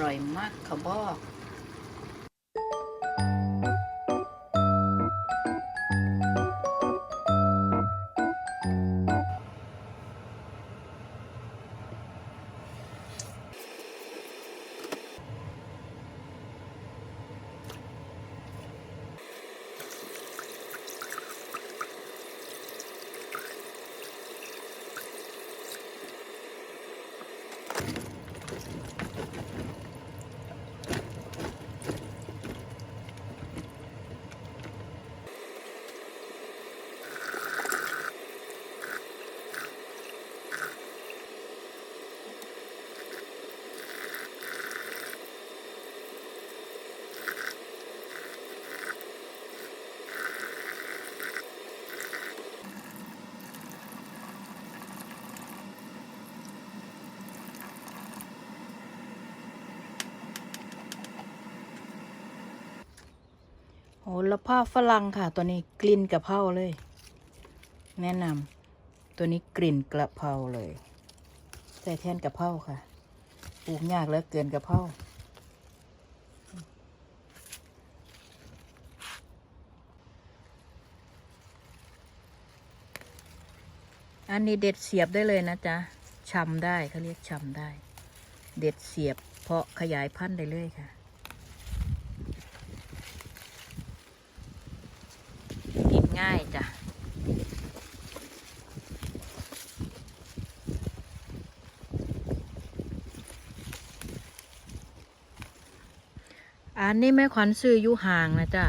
ร่อยมากเขาบอก โหละผ้าฝรั่งค่ะ ตัวนี้กลิ่นกระเพราเลย แนะนำตัวนี้กลิ่นกระเพราเลยใส่แทนกระเพราค่ะปลูกยากเหลือเกินกระเพราอันนี้เด็ดเสียบได้เลยนะจ๊ะชำได้เขาเรียกชำได้ เด็ดเสียบเพาะขยายพันธุ์ได้เลยค่ะ กินง่ายจ้ะันนี้แม่ขวัญซื้ออยู่ห่างนะจ๊ะ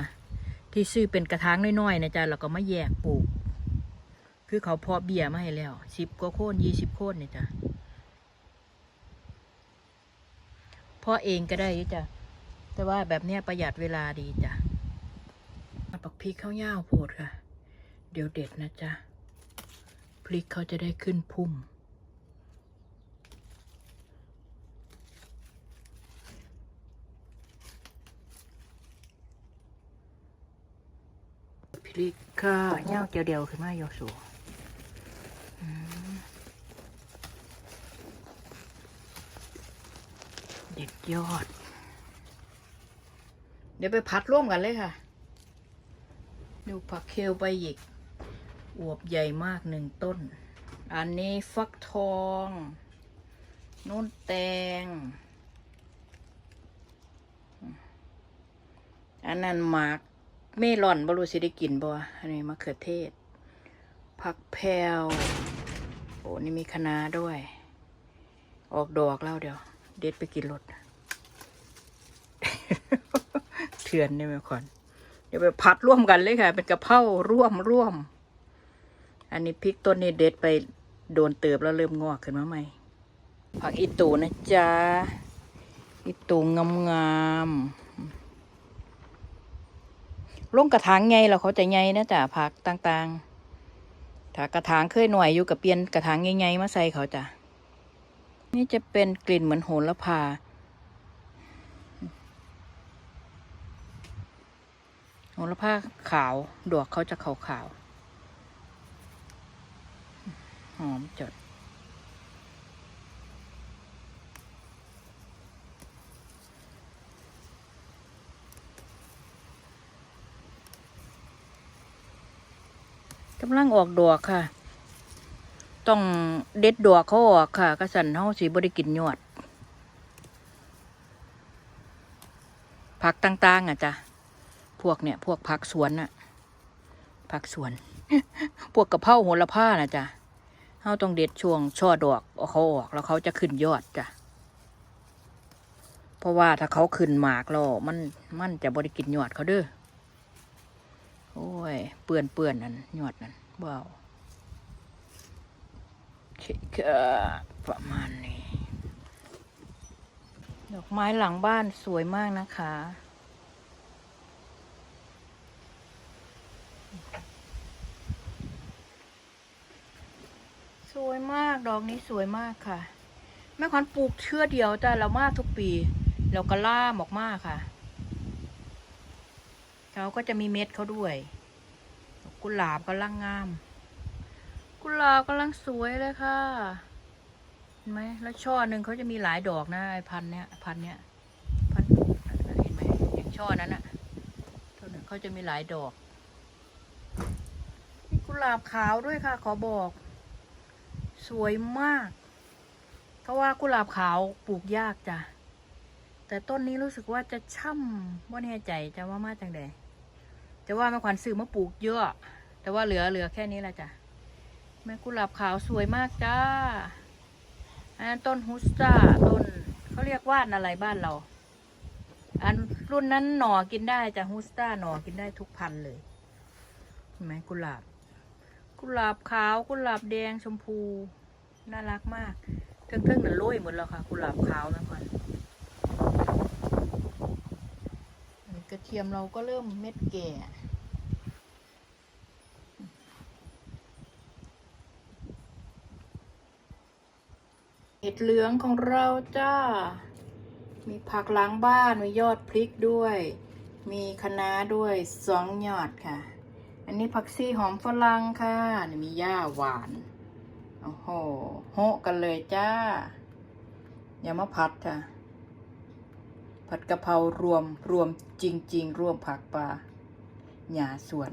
ที่ซื้อเป็นกระถางน้อยๆนะจ๊ะแล้วก็มาแยกปลูก คือเขาเพาะเบี้ยมาให้แล้วสิบกว่าโค่นยี่สิบโค่นเนี่ยจ้ะเพาะเองก็ได้ยู่จ้ะแต่ว่าแบบเนี้ยประหยัดเวลาดีจ้ะปักพริกข้าวย่าวโพดค่ะ เดี๋ยวเด็ดนะจ๊ะพริกเขาจะได้ขึ้นพุ่ม พริกค่ะย่าวเดียวๆขึ้นมาโยสูเด็ดยอด เดี๋ยวไปพัดร่วมกันเลยค่ะ ดูผักเคลไปอีก อวบใหญ่มากหนึ่งต้น อันนี้ฟักทองนุ่นแตง อันนั้นหมาก เมลอนบรูสิได้กินบ่วอันนี้มะเขือเทศ ผักแพรวโอ้นี่มีคะน้าด้วย ออกดอกแล้วเดี๋ยว เด็ดไปกินรถเถื่อนได้ไหมคอน เดี๋ยวไปพัดร่วมกันเลยค่ะ เป็นกะเพราร่วมร่วม อันนี้พริกต้นนี้เด็ดไปโดนเติบแล้วเริ่มงอกขึ้นมาใหม่ ผักอีตูนะจ๊ะ อีตูงามงามๆ ลงกระถางไงเราเขาจะไงนะจ๊ะผักต่างๆ ถ้ากระถางเคยหน่วยอยู่กับเปลี่ยนกระถางไงๆมาใส่เขาจ้ะนี่จะเป็นกลิ่นเหมือนโหระพาโหระพาขาว ดอกเขาจะขาวขาวๆหอมจด กำลังออกดอกค่ะ ต้องเด็ดดอกเขาออกค่ะกระสันเฮาสีบริกินยอด ผักต่างๆอะจ้ะ พวกเนี่ย พวกผักสวนน่ะ ผักสวน พวกกระเพราโหระพานะจ๊ะเฮาต้องเด็ดช่วงช่อดอกเอาเขาออกแล้วเขาจะขึ้นยอดจ้ะ เพราะว่าถ้าเขาขึ้นหมากแล้วมันมันจะบริกินยอดเขาเด้อ โอ้ย เปื่อนเปื่อนนั่นยอดนั่นเบาโอเคค่ะประมาณนี้ ดอกไม้หลังบ้านสวยมากนะคะ สวยมากดอกนี้สวยมากค่ะ แม่ขวัญปลูกเชื่อเดียวแต่เรามากทุกปี เราก็ล่ามออกมาค่ะ เขาก็จะมีเม็ดเขาด้วย กุหลาบกำลังงาม กุหลาบกำลังสวยเลยค่ะเห็นไหมแล้วช่อหนึ่งเขาจะมีหลายดอกนะไอ้พันเนี้ยพันเนี้ยพันเห็นไหมอย่างช่อนั้นอะเท่านั้นเขาจะมีหลายดอกมีกุหลาบขาวด้วยค่ะ ขอบอก สวยมากเพราะว่ากุหลาบขาวปลูกยากจ้ะแต่ต้นนี้รู้สึกว่าจะช่ำว่าแน่ใจจะว่ามาจังใด จะว่าแม่ขวัญซื้อมาปลูกเยอะ แต่ว่าเหลือเหลือแค่นี้แหละจ้ะแม่กุหลาบขาวสวยมากจ้าอันนั้นต้นฮุสตาต้นเขาเรียกว่านอะไรบ้านเรา อันรุ่นนั้นหน่อกินได้จ้ะฮุสตาหน่อกินได้ทุกพันธุ์เลยเห็นไหมกุหลาบ กุหลาบขาวกุหลาบแดงชมพู น่ารักมากเทิงๆนั่นโรยหมดแล้วค่ะ กุหลาบขาวนะก่อนอันนี้กระ เทียมเราก็เริ่มเม็ดแก่ เห็ดเหลืองของเราจ้า มีผักล้างบ้าน มียอดพริกด้วย มีคะน้าด้วยสองยอดค่ะ อันนี้ผักชีหอมฝรั่งค่ะมีหญ้าหวาน โอ้โหโหกันเลยจ้า อย่ามาผัดค่ะ ผัดกะเพรารวมรวมจริง ๆ รวมผักปลาหญ้าสวน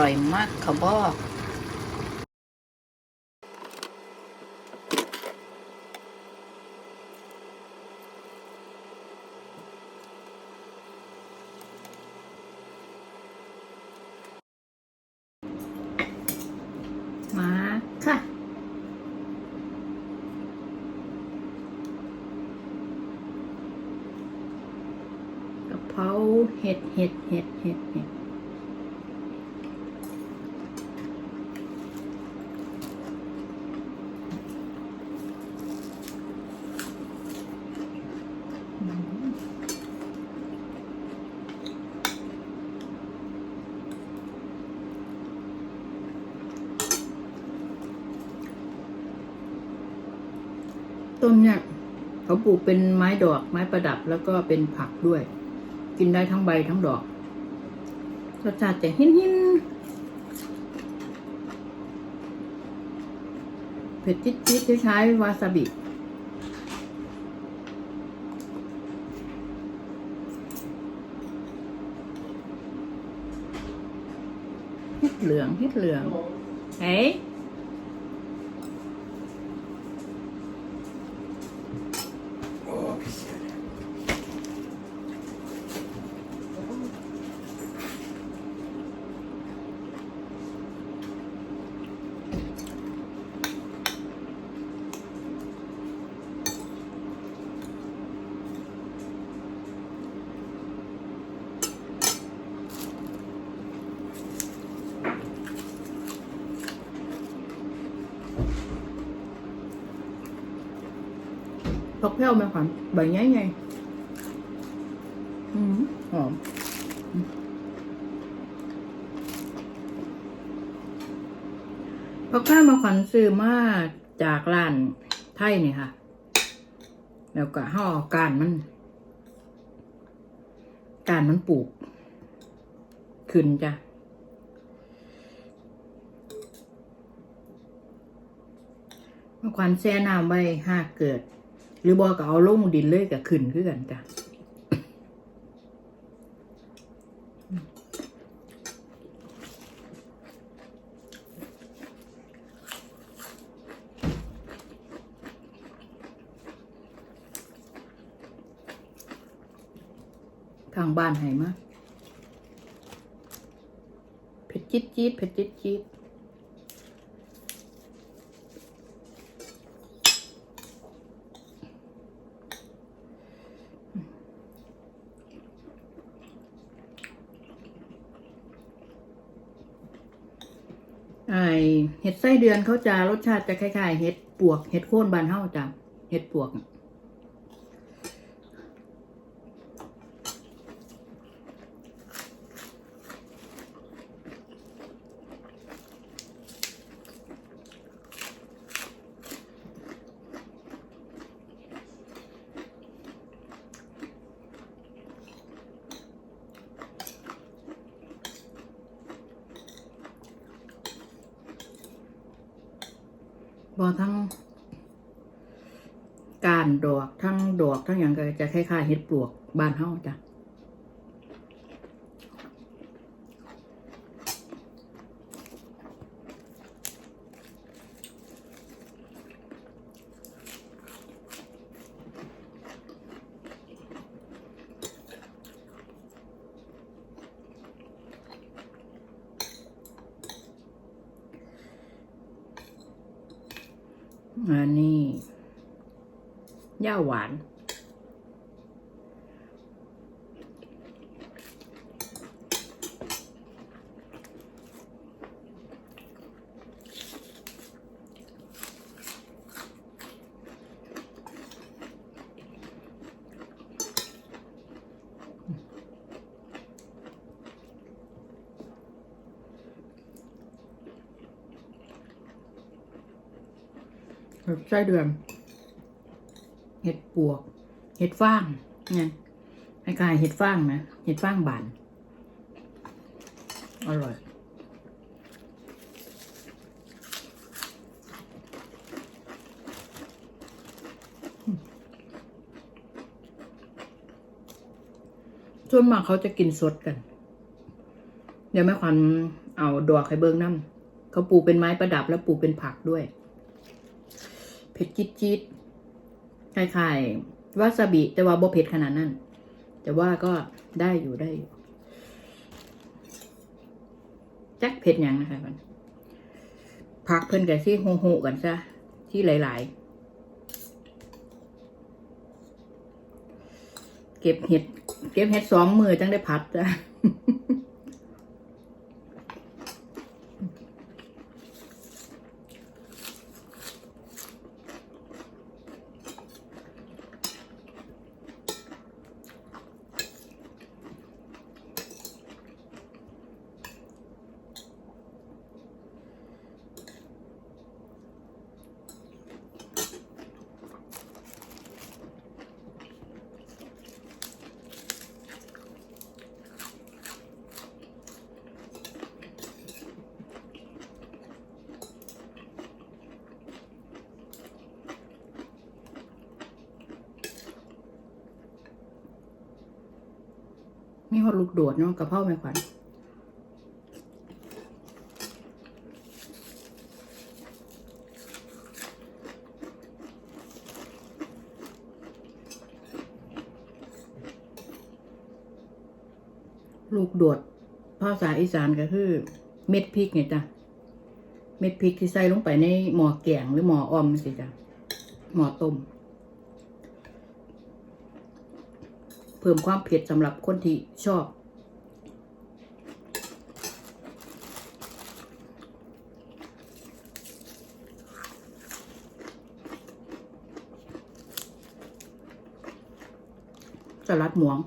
ร่อยมากเขาบอกมาค่ะ กะเพราเห็ดเห็ดเห็ดเห็ดเห็ด ต้นเนี่ยเขาปลูกเป็นไม้ดอกไม้ประดับแล้วก็เป็นผักด้วย กินได้ทั้งใบทั้งดอกรสชาติจะหินหินเผ็ดจิ๊ดจิ๊ดใช้วาซาบิเหลืองฮ็ดเหลืองเฮ้ ยผักแพ้วไหมขวัญใบใหญ่ไงอืมหอมผักแพ้วมาขวัญซื้อมาจากร้านไทยนี่ค่ะ แล้วก็ห่อการมัน การมันปลูก ขึ้นจ้ะมาควันแช่น้ำไว้ห้าเกิด หรือบอก็เอาลงดินเลยกับขึ้นคือกันจ้ะทางบ้านให้มาเผ็ดจิ๊ดจี๊ดเผ็ดจิ๊ดจี๊ด ไอเห็ดไส้เดือนเขาจะรสชาติจะคล้ายๆเห็ดปวกเห็ดโค่นบานเฮาจ้ะเห็ดปวก น่ะบอทั้งการดอกทั้งดอกทั้งอย่างก็จะคล้ายๆเห็ดปลวกบ้านเฮาจ้ะ อันนี้ย่าหวาน ไส้เดือน เห็ดปวก เห็ดฟางเนี่ยคล้ายเห็ดฟางนะเห็ดฟางบาน อร่อยส่วนมากเขาจะกินสดกัน เดี๋ยวแม่ขวัญเอาดอกไข่เบิงน้ำเขาปลูกเป็นไม้ประดับแล้วปลูกเป็นผักด้วย เผ็ดจี๊ดจี๊ดคล้ายๆวาซาบิ แต่ว่าบ่เผ็ดขนาดนั้น แต่ว่าก็ได้อยู่ได้อยู่จักเผ็ดยังนะคะมันผักเพิ่นกับที่โฮโฮกันซะ ที่หลาย ๆ เก็บเห็ด เก็บเห็ดสองมือจังได้พัดจ้ะ ฮอดลูกโดดเนาะกระเพาะแม่ขวัญลูกโดดภาษาอีสานก็คือ เม็ดพริกไงจ้ะ เม็ดพริกที่ใส่ลงไปในหม้อแกงหรือหม้อออมสิจ้ะหม้อต้ม เพิ่มความเผ็ดสำหรับคนที่ชอบ สลัดหมวง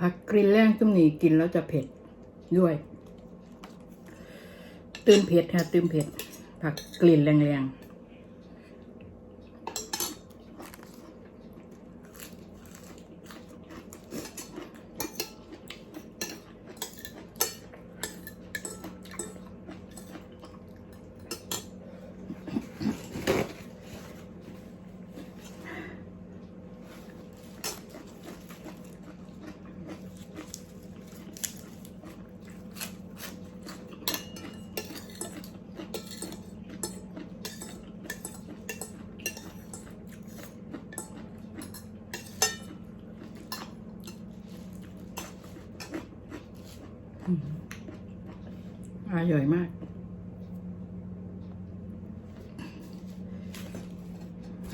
ผักกรินแรงจุ่มนี้กินแล้วจะเผ็ดด้วย ตื่นเผ็ดค่ะตื่นเผ็ด ผักกลิ่นแรงๆ อร่อยมาก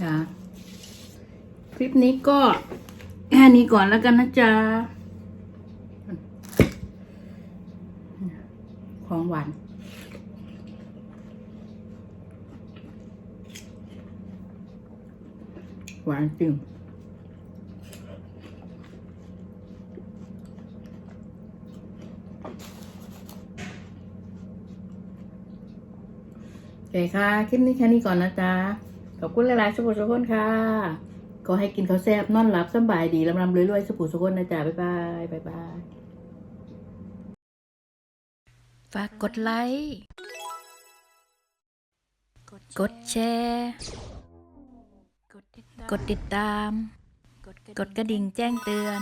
ค่ะคลิปนี้ก็แค่นี้ก่อนแล้วกันนะจ๊ะ ของหวานหวานจริง คค่ะ คลิปนี้แค่นี้ก่อนนะจ๊ะ ขอบคุณหลายๆสุขุสุขคนค่ะ ขอให้กินข้าวแซ่บนอนหลับสบายดีลำลำรวยๆสุขุสุขคนนะจ๊ะ บ๊ายบายบ๊ายบายฝากกดไลค์ กดแชร์ กดติดตาม กดกระดิ่งแจ้งเตือน